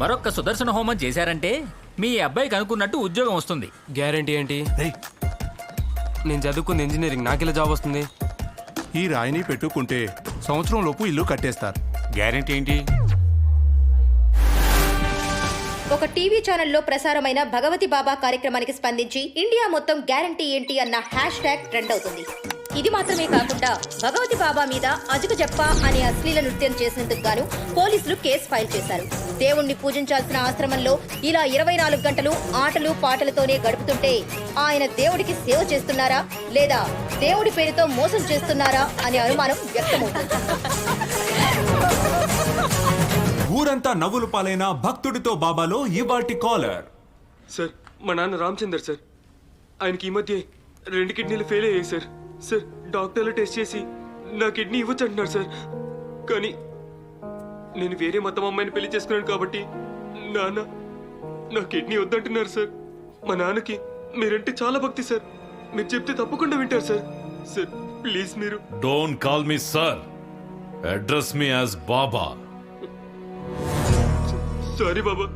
మరొక్క సుదర్శన హోమం చేశారంటే మీ అబ్బాయికి అనుకున్నట్టు ఉద్యోగం వస్తుంది. గ్యారంటీ ఏంటి? నేను చదువుకుంది ఇంజనీరింగ్ నాకెలా జాబ్ వస్తుంది? ఈ రాయిని పెట్టుకుంటే సంవత్సరం లోపు ఇల్లు కట్టేస్తారు. గ్యారెంటీ ఏంటి? ఒక టీవీ ఛానల్లో ప్రసారమైన భగవతి బాబా కార్యక్రమానికి స్పందించి ఇండియా మొత్తం గ్యారంటీ ఏంటి అన్న హ్యాష్ ట్యాగ్ ట్రెండ్ అవుతుంది. ఇది మాత్రమే కాకుండా భగవతి బాబా మీద అజుక జప్ప అనే అశ్లీల నృత్యం చేసినందుకు గాను పోలీసులు కేసు ఫైల్ చేశారు. దేవుణ్ణి పూజించాల్సిన ఆశ్రమంలో ఇలా ఇరవై నాలుగు గంటలు ఆటలు పాటలతోనే గడుపుతుంటే ఆయన దేవుడికి సేవ చేస్తున్నారా? లేదా దేవుడి పేరుతో మోసం చేస్తున్నారా? అనే అనుమానం వ్యక్తమవుతుంది. ఊరంతా నవ్వులు పాలైన భక్తుడితో బాబాలో ఇవాటి కాలర్. సార్ మా నాన్న రామచందర్ సార్. ఆయనకి ఈ మధ్య రెండు కిడ్నీలు ఫెయిల్ అయ్యాయి సార్. సార్ డాక్టర్లు టెస్ట్ చేసి నా కిడ్నీ ఇవ్వచ్చు అంటున్నారు సార్. కానీ నేను వేరే మతం అమ్మాయిని పెళ్ళి చేసుకున్నాను కాబట్టి నాన్న నా కిడ్నీ వద్దంటున్నారు సార్. మా నాన్నకి మీరంటే చాలా భక్తి సార్. మీరు చెప్తే తప్పకుండా వింటారు సార్. సార్ ప్లీజ్ మీరు. Don't call me sir. Address me as Baba. Sorry బాబా.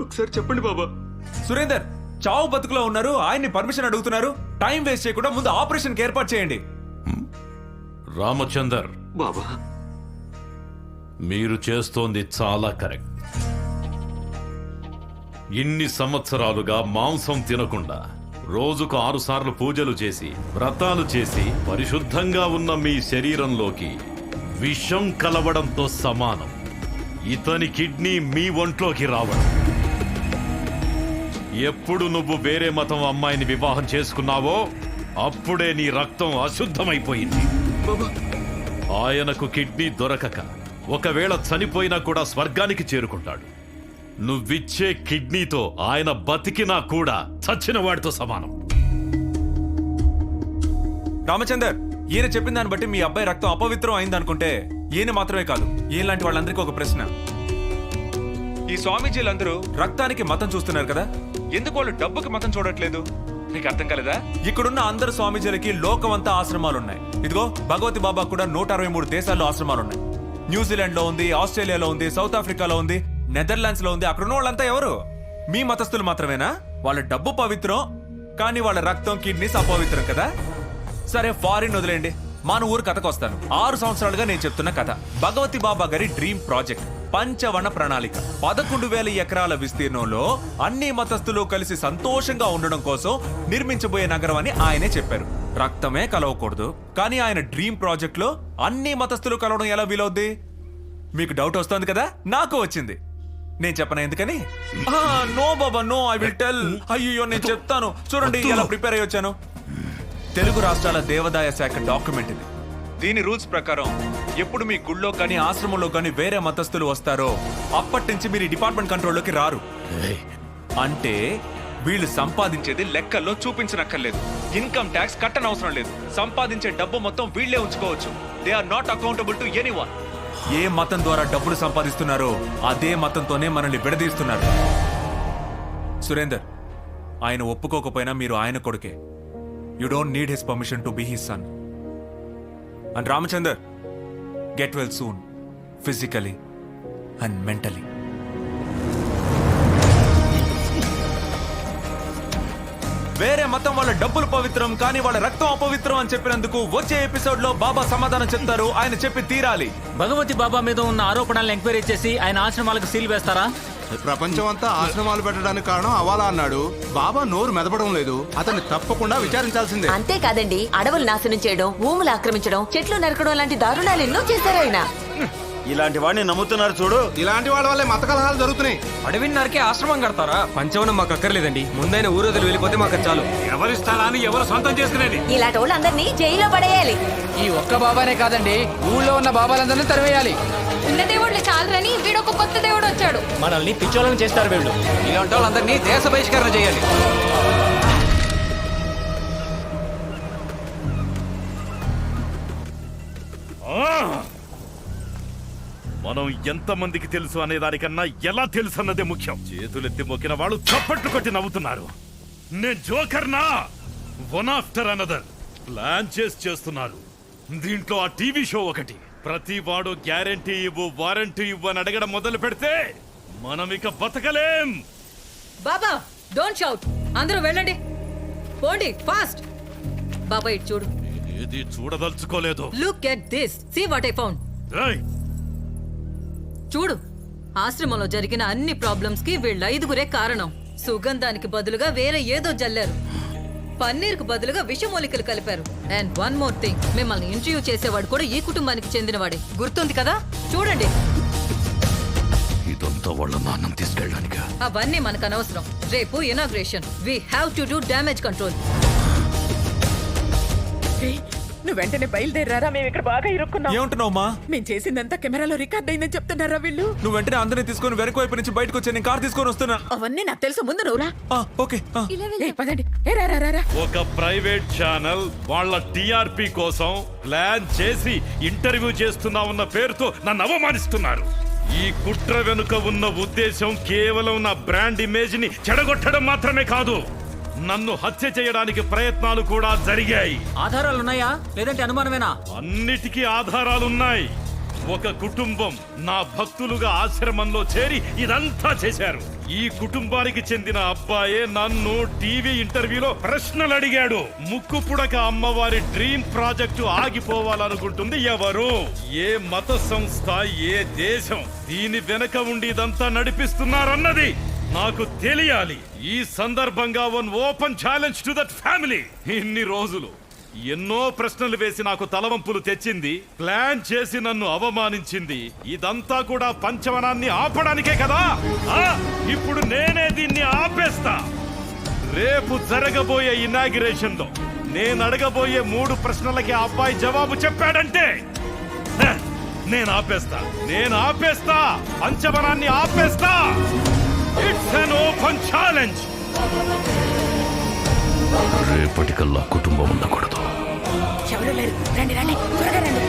ఒకసారి చెప్పండి బాబా. సురేందర్ చావు బతుకులో ఉన్నారు ఆయన్ని పర్మిషన్ అడుగుతున్నారు. టైం వేస్ట్ చేయకుండా ముందు ఆపరేషన్కి ఏర్పాటు చేయండి. రామచందర్. బాబా. మీరు చేస్తోంది చాలా కరెక్ట్. ఇన్ని సంవత్సరాలుగా మాంసం తినకుండా రోజుకు ఆరు సార్లు పూజలు చేసి వ్రతాలు చేసి పరిశుద్ధంగా ఉన్న మీ శరీరంలోకి విషం కలవడంతో సమానం. ఇతని కిడ్నీ మీ ఒంట్లోకి రావడం. ఎప్పుడు నువ్వు వేరే మతం అమ్మాయిని వివాహం చేసుకున్నావో అప్పుడే నీ రక్తం అశుద్ధమైపోయింది. ఆయనకు కిడ్నీ దొరకక ఒకవేళ చనిపోయినా కూడా స్వర్గానికి చేరుకుంటాడు. నువ్విచ్చే కిడ్నీతో ఆయన బతికినా కూడా చచ్చిన వాడితో సమానం. రామచందర్ ఈయన చెప్పిన దాన్ని బట్టి మీ అబ్బాయి రక్తం అపవిత్రం అయిందనుకుంటే ఈయన మాత్రమే కాదు ఈయనలాంటి వాళ్ళందరికీ ఒక ప్రశ్న. ఈ స్వామీజీలందరూ రక్తానికి మతం చూస్తున్నారు కదా? ఎందుకు వాళ్ళు డబ్బుకి మతం చూడట్లేదు? నీకు అర్థం కలదా? ఇక్కడున్న అందరు స్వామీజీలకి లోకమంతా ఆశ్రమాలు ఉన్నాయి ఇదిగో భగవతి బాబా కూడా నూట అరవై మూడు దేశాల్లో ఆశ్రమాలు ఉన్నాయి న్యూజిలాండ్లో ఉంది ఆస్ట్రేలియాలో ఉంది సౌత్ ఆఫ్రికాలో ఉంది నెదర్లాండ్స్లో ఉంది. అక్కడ ఉన్న వాళ్ళంతా ఎవరు? మీ మతస్థులు మాత్రమేనా? వాళ్ళ డబ్బు పవిత్రం కానీ వాళ్ళ రక్తం కిడ్నీస్ అపవిత్రం కదా? సరే ఫారిన్ వదిలేండి మన ఊరు కథకు వస్తాను. ఆరు సంవత్సరాలుగా నేను చెప్తున్న కథ. భగవతి బాబా గారి డ్రీమ్ ప్రాజెక్ట్ పంచవన ప్రణాళిక. పదకొండు వేల ఎకరాల విస్తీర్ణంలో అన్ని మతస్థులు కలిసి సంతోషంగా ఉండడం కోసం నిర్మించబోయే నగరం అని ఆయనే చెప్పారు. రక్తమే కలవకూడదు. కానీ ఆయన డ్రీమ్ ప్రాజెక్ట్లో అన్ని మతస్థులు కలవడం ఎలా వీలవుద్ది? మీకు డౌట్ వస్తుంది కదా? నాకు వచ్చింది. నేను చెప్పనా ఎందుకని? No Baba no I will tell అయ్యో నేను చెప్తాను. చూడండి ఎలా ప్రిపేర్ అయ్యి వచ్చాను. తెలుగు రాష్ట్రాల దేవాదాయ శాఖ డాక్యుమెంట్ ఇది. దీని రూల్స్ ప్రకారం ఎప్పుడు మీ గుళ్ళో కానీ ఆశ్రమంలో కానీ వేరే మతస్థులు వస్తారో అప్పటి నుంచి మీరు డిపార్ట్మెంట్ కంట్రోల్లోకి రారు. అంటే వీళ్ళు సంపాదించేది లెక్కల్లో చూపించనక్కర్లేదు. ఇన్కమ్ ట్యాక్స్ కట్టనవసరం లేదు. సంపాదించే డబ్బు మొత్తం వీళ్ళే ఉంచుకోవచ్చు. They are not accountable to any ఏ మతం ద్వారా డబ్బులు సంపాదిస్తున్నారో అదే మతంతోనే మనల్ని విడదీస్తున్నారు. సురేందర్ ఆయన ఒప్పుకోకపోయినా మీరు ఆయన కొడుకే. You don't need his permission to be his son and Ramachandar get well soon physically and mentally వేరే మతం వాళ్ళ డబ్బులు పవిత్రం కానీ వాళ్ళ రక్తం అపవిత్రం అని చెప్పినందుకు వచ్చే ఎపిసోడ్లో బాబా సమాధానం చెప్తారు. ఆయన చెప్పి తీరాలి. భగవతి బాబా మీద ఉన్న ఆరోపణలను ఎంక్వైరీ చేసి ఆయన ఆశ్రమాలకు సీల్ వేస్తారా? ప్రపంచం అంతా ఆశ్రమాలు పెట్టడానికి కారణం అవాలా అన్నాడు. బాబా నోరు మెదపడం లేదు. అతన్ని తప్పకుండా విచారించాల్సిందే. అంతేకాదండి అడవులు నాశనం చేయడం భూములు ఆక్రమించడం చెట్లు నరకడం లాంటి దారుణాలు ఎన్నో చేశారు ఆయన. ఇలాంటి వాడిని నమ్ముతున్నారు చూడు. ఇలాంటి వాళ్ళ వల్లే మత కలహాలు జరుగుతున్నాయి. అడవిని నరికే ఆశ్రమం కడతారా? పంచవనం మాకు అక్కర్లేదండి. ముందైన ఊరోదలు వెళ్ళిపోతే మాకు చాలు. ఎవరి స్థలాన్ని ఎవరు సొంతం చేసుకునేది? ఇలాంటి వాళ్ళందరినీ జైల్లో పడేయాలి. ఈ ఒక్క బాబానే కాదండి ఊళ్ళో ఉన్న బాబాలందరినీ తరివేయాలి. ఉన్న దేవుళ్ళు చాలరని వీడొక కొత్త దేవుడు వచ్చాడు. మనల్ని పిచ్చోళ్ళని చేస్తారు వీళ్ళు. ఇలాంటి వాళ్ళందరినీ దేశ బహిష్కరణ చేయాలి. మనం ఎంతమందికి తెలుసు అనే దానికన్నా ఎలా తెలుసు అన్నదే ముఖ్యం. చేతులెత్తి మొక్కిన వాళ్ళు చప్పట్లు కొట్టి నవ్వుతున్నారు. నేను జోకర్నా? వన్ ఆఫ్టర్ అనదర్ ప్లాన్ చేసి చేస్తున్నారు. దీంట్లో ఆ టీవీ షో ఒకటి. ప్రతి వాడు గ్యారంటీ ఇవ్వు వారంటీ ఇవ్వు అని అడగడం మొదలు పెడితే మనమిక బతకలేం. బాబా డోంట్ షౌట్ అందరూ వెళ్ళండి. పోండి ఫాస్ట్ బాబా ఇటు చూడు. ఏది చూడదలుచుకోలేదు. Look at this see what I found ఏయ్, చూడు ఆశ్రమంలో జరిగిన అన్ని ప్రాబ్లమ్స్కి వీళ్ళ ఐదుగురే కారణం. సుగంధానికి బదులుగా వేరే ఏదో జల్లారు. పన్నీర్కు బదులుగా విషమూలికలు కలిపారు. అండ్ వన్ మోర్ థింగ్ మిమ్మల్ని ఇంటర్వ్యూ చేసేవాడు కూడా ఈ కుటుంబానికి చెందినవాడే. గుర్తుంది కదా? చూడండి. ఇదంతా వాళ్ళ నాన్నం తీసుకెళ్ళడానిక? అవన్నీ మనకు అనవసరం. రేపు inauguration. We have to do damage control నువ్వు వెంటనే బయలుదేరారా? మేము ఇక్కడ బాగా ఇరుక్కున్నాం. ఏమంటున్నావు మేము చేసిందంతా కెమెరాలో రికార్డ్ అయిందని చెప్తున్నారా వీళ్ళు? నువ్వు వెంటనే అందరిని తీసుకొని వెనక వైపు నుంచి బయటకు వచ్చి నేను కార్ తీసుకొని వస్తున్నా. అవన్నీ నాకు తెలుసు. ముందు నువ్వురా. ఆ, ఓకే ఆ. ఏ పదండి. ఏ రా రా, రా రా. ఒక ప్రైవేట్ ఛానల్ వాళ్ళ టిఆర్పి కోసం ప్లాన్ చేసి ఇంటర్వ్యూ చేస్తున్నామన్న పేరుతో నన్ను అవమానిస్తున్నారు. ఈ కుట్ర వెనుక ఉన్న ఉద్దేశం కేవలం నా బ్రాండ్ ఇమేజ్ని చెడగొట్టడం మాత్రమే కాదు. నన్ను హత్య చేయడానికి ప్రయత్నాలు కూడా జరిగాయి. ఆధారాలున్నాయా? లేదంటే అనుమానమేనా? అన్నిటికీ ఆధారాలున్నాయి. ఒక కుటుంబం నా భక్తులుగా ఆశ్రమంలో చేరి ఇదంతా చేశారు. ఈ కుటుంబానికి చెందిన అబ్బాయే నన్ను టీవీ ఇంటర్వ్యూలో ప్రశ్నలు అడిగాడు. ముక్కు పుడక అమ్మవారి డ్రీమ్ ప్రాజెక్టు ఆగిపోవాలనుకుంటుంది ఎవరు? ఏ మత సంస్థ ఏ దేశం దీని వెనక ఉండి ఇదంతా నడిపిస్తున్నారన్నది నాకు తెలియాలి. ఈ సందర్భంగా one open challenge to that family ఇన్ని రోజులు ఎన్నో ప్రశ్నలు వేసి నాకు తలవంపులు తెచ్చింది ప్లాన్ చేసి నన్ను అవమానించింది. ఇదంతా కూడా పంచవనాన్ని ఆపడానికే కదా? ఇప్పుడు నేనే దీన్ని ఆపేస్తా. రేపు జరగబోయే ఇనాగ్రేషన్లో నేను అడగబోయే మూడు ప్రశ్నలకి ఆ అబ్బాయి జవాబు చెప్పాడంటే నేను ఆపేస్తా. నేను ఆపేస్తా. పంచవనాన్ని ఆపేస్తా. ఇట్స్ అన్ ఓపెన్ ఛాలెంజ్ రేపటికల్లా కుటుంబం ఉండకూడదు. ఎవరు లేరు. రండి రండి. త్వరగా రండి.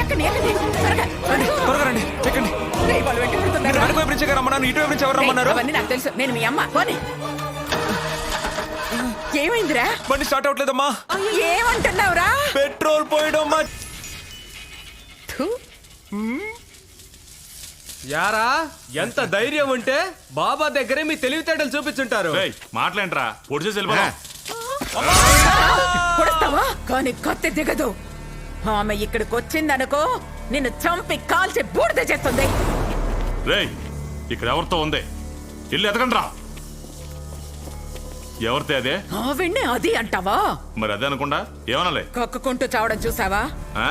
ఎక్కండి ఎక్కండి త్వరగా. రండి. త్వరగా రండి. ఎక్కండి. రేయ్, వాళ్ళు వెంట పడుతున్నారు. వెనక వైపు నుంచి రమ్మన్నాను ఇటు వైపు నుంచి ఎవరు రేయ్, రమ్మన్నారు అవన్నీ నాకు తెలుసు. నేను మీ అమ్మ. పోనీ. ఏమైందిరా? బండి స్టార్ట్ అవట్లేదమ్మా ఏమంటున్నావురా? పెట్రోల్ పోయడం థు. యారా? ఎంత ధైర్యం ఉంటే బాబా దగ్గరే మీ తెలివితేటలు చూపించుంటారు. మాట్లాడరా. పొడి చేసి వెళ్ళిపోదాం. కొడతావా కానీ కత్తి దిగదు. ఆమె ఇక్కడికి వచ్చిందనుకో నిన్ను చంపి కాల్చి బూడిద చేస్తుంది. రేయ్ ఇక్కడ ఎవరితో ఉంది? ఇల్లు ఎతకండి రా. ఎవరితే అదే? ఆవిడ్ని అది అంటావా? మరి అదే అనుకుండా ఏమనాలే? కక్కుకుంటూ చావడం చూసావా? ఆ?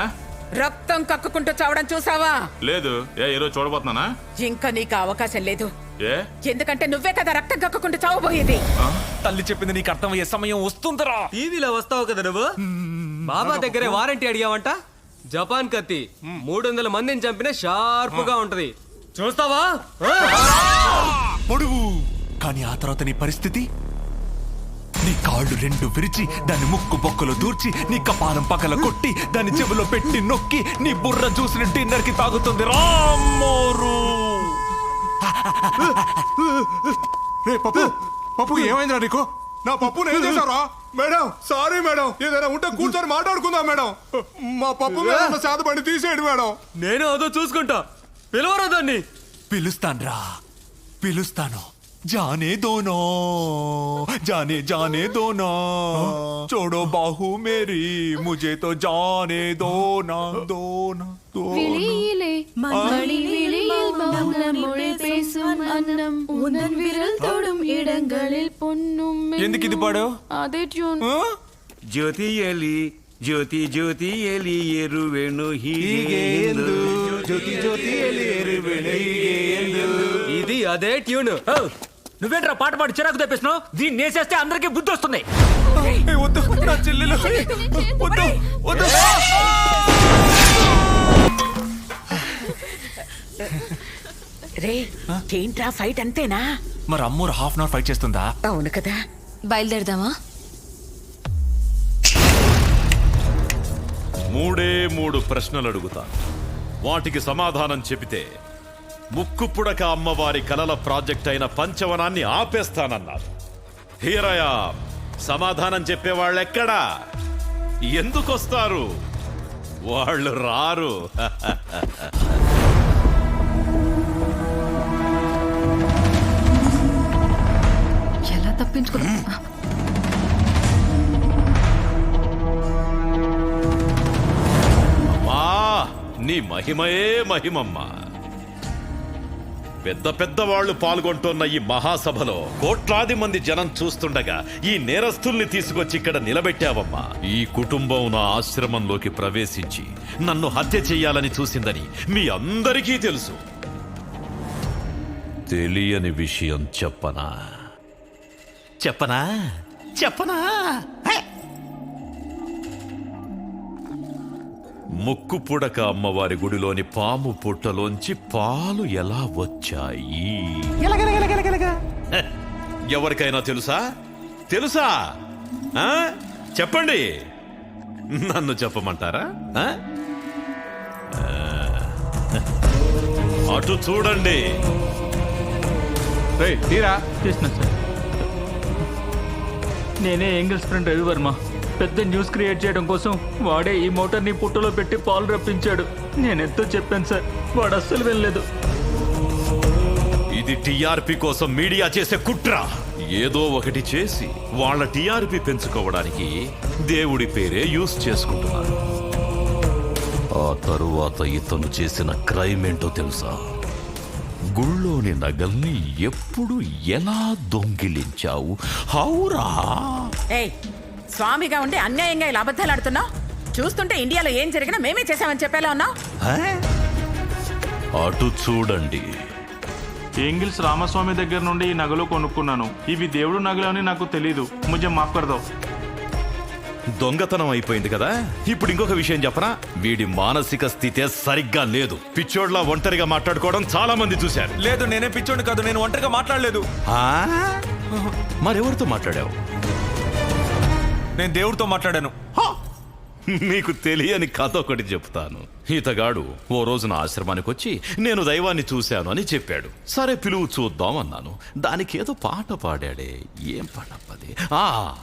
రక్తం కక్కుకుంటూ చావడం చూసావా? లేదు. ఏ ఈరోజు చూడబోతున్నానా? ఇంకా నీకు అవకాశం లేదు. ఏ? ఎందుకంటే నువ్వే కదా రక్తం కక్కుకుంటూ చావబోయేది. తల్లి చెప్పింది నీకు అర్థమయ్యే సమయం వస్తుందిరా. టీవీలో వస్తావు కదా నువ్వు? బాబా దగ్గరే వారంటీ అడిగావంట? జపాన్ కత్తి మూడు వందల మందిని చంపిన షార్ప్గా ఉంటది. చూస్తావా? పొడుగు. కానీ ఆ తర్వాత నీ పరిస్థితి? నీ కాళ్ళు రెండు విరిచి దాన్ని ముక్కు బొక్కలో దూర్చి నీ కపాలం పక్కల కొట్టి దాన్ని చెవిలో పెట్టి నొక్కి నీ బుర్ర చూసిన డిన్నర్కి తాగుతుంది రామోరు రే పప్పు పప్పు ఏమైందిరా నీకు? నా పప్పు నేను చేశారా మేడం సారీ మేడం. ఏదైనా ఉంటే కూర్చొని మాట్లాడుకుందాం మేడం. మా పప్పు మీద ఉన్న శాతపడి తీసేయండి మేడం. నేను అదో చూసుకుంటా. పిలవరా దాన్ని? పిలుస్తాన్రా. పిలుస్తాను. జానే దోనో जाने दोनों जाने जाने दोनों छोड़ो बाहु मेरी मुझे तो जाने दो ना दो ना दो വിളിയിലെ മൺമണിവിളിയിൽ മൗനം മൊഴിപേസും അന്നം ഉന്നൻ വിരൽ തൊടും ഇടങ്ങളിൽ പൊന്നും എന്തൊക്കെ ഇത് പാടോ അതേ ज्योति एली ಜ್ಯೋತಿ ಜ್ಯೋತಿಯಲಿ ಏರುವೆಣು ಹೀಗೆ ಎಂದು ಜ್ಯೋತಿ ಜ್ಯೋತಿಯಲ್ಲಿ ಏರುವೆಣು ಹೀಗೆ ಎಂದು ಇದು ಅದೇ ಟ್ಯೂನು నువ్వేంట్రా పాట పాడి చిరాకు తెప్పిస్తున్నావు? దీన్ని వేసేస్తే అందరికీ బుద్ధి వస్తుంది. ఏ, వద్దు నా చెల్లెలు. వద్దు వద్దు రే ఏంట్రా ఫైట్ అంతేనా? మరి Ammoru half an hour fight చేస్తుందా? అవును కదా. బయలుదేరదామా? మూడే మూడు ప్రశ్నలు అడుగుతా. వాటికి సమాధానం చెబితే ముక్కు పుడక అమ్మవారి కలల ప్రాజెక్ట్ అయిన పంచవనాన్ని ఆపేస్తానన్నారు. హీరయా సమాధానం చెప్పేవాళ్ళెక్కడా? ఎందుకొస్తారు? వాళ్ళు రారు. ఎలా నీ మహిమయే మహిమమ్మా. పెద్ద పెద్ద వాళ్ళు పాల్గొంటున్న ఈ మహాసభలో కోట్లాది మంది జనం చూస్తుండగా ఈ నేరస్తుల్ని తీసుకొచ్చి ఇక్కడ నిలబెట్టావమ్మా. ఈ కుటుంబం నా ఆశ్రమంలోకి ప్రవేశించి నన్ను హత్య చెయ్యాలని చూసిందని మీ అందరికీ తెలుసు. తెలియని విషయం చెప్పనా? చెప్పనా? చెప్పనా? హే! ముక్కు పుడక అమ్మవారి గుడిలోని పాము పుట్టలోంచి పాలు ఎలా వచ్చాయి? ఎవరికైనా తెలుసా? తెలుసా? ఆ? చెప్పండి. నన్ను చెప్పమంటారా? అటు చూడండి. తీరా. చేసిన సార్. నేనే ఎంగిల్స్ ఫ్రెండ్ రవివర్మ. పెద్ద న్యూస్ క్రియేట్ చేయడం కోసం వాడే ఈ మోటార్ని పుట్టలో పెట్టి పాలు రప్పించాడు. నేనెంతో చెప్పాను సార్ వాడు అస్సలు వెళ్ళలేదు ఇది టీఆర్పీ కోసం మీడియా చేసే కుట్ర. ఏదో ఒకటి చేసి వాళ్ళ టీఆర్పీ పెంచుకోవడానికి దేవుడి పేరే యూస్ చేసుకుంటున్నారు. ఆ తరువాత ఇతను చేసిన క్రైమ్ ఏంటో తెలుసా? గుళ్ళోని నగల్ని ఎప్పుడు ఎలా దొంగిలించావు? హౌరా! స్వామిగా ఉండి అన్యాయంగా ఇలా అబద్ధాలు ఆడుతున్నావు? చూస్తుంటే ఇండియాలో ఏం జరిగినా మేమే చేసామని చెప్పేలా ఉన్నావు? అటు చూడండి. ఏంగిల్స్ రామస్వామి దగ్గర నుండి ఈ నగలు కొనుక్కున్నాను. ఇవి దేవుడు నగలు అని నాకు తెలీదు. ముజే మాఫ్ కర్దో దొంగతనం అయిపోయింది కదా? ఇప్పుడు ఇంకొక విషయం చెప్పనా? వీడి మానసిక స్థితే సరిగ్గా లేదు. పిచ్చోడ్లా ఒంటరిగా మాట్లాడుకోవడం చాలా మంది చూశారు. లేదు నేనే పిచ్చోడు కాదు నేను ఒంటరిగా మాట్లాడలేదు. ఆ? మరెవరితో మాట్లాడావు? నేను దేవుడితో మాట్లాడాను. మీకు తెలియని కథ ఒకటి చెప్తాను. ఈతగాడు ఓ రోజున ఆశ్రమానికి వచ్చి నేను దైవాన్ని చూశాను అని చెప్పాడు. సరే పిలువు చూద్దాం అన్నాను. దానికి ఏదో పాట పాడాడే. ఏం పాట పది ఆ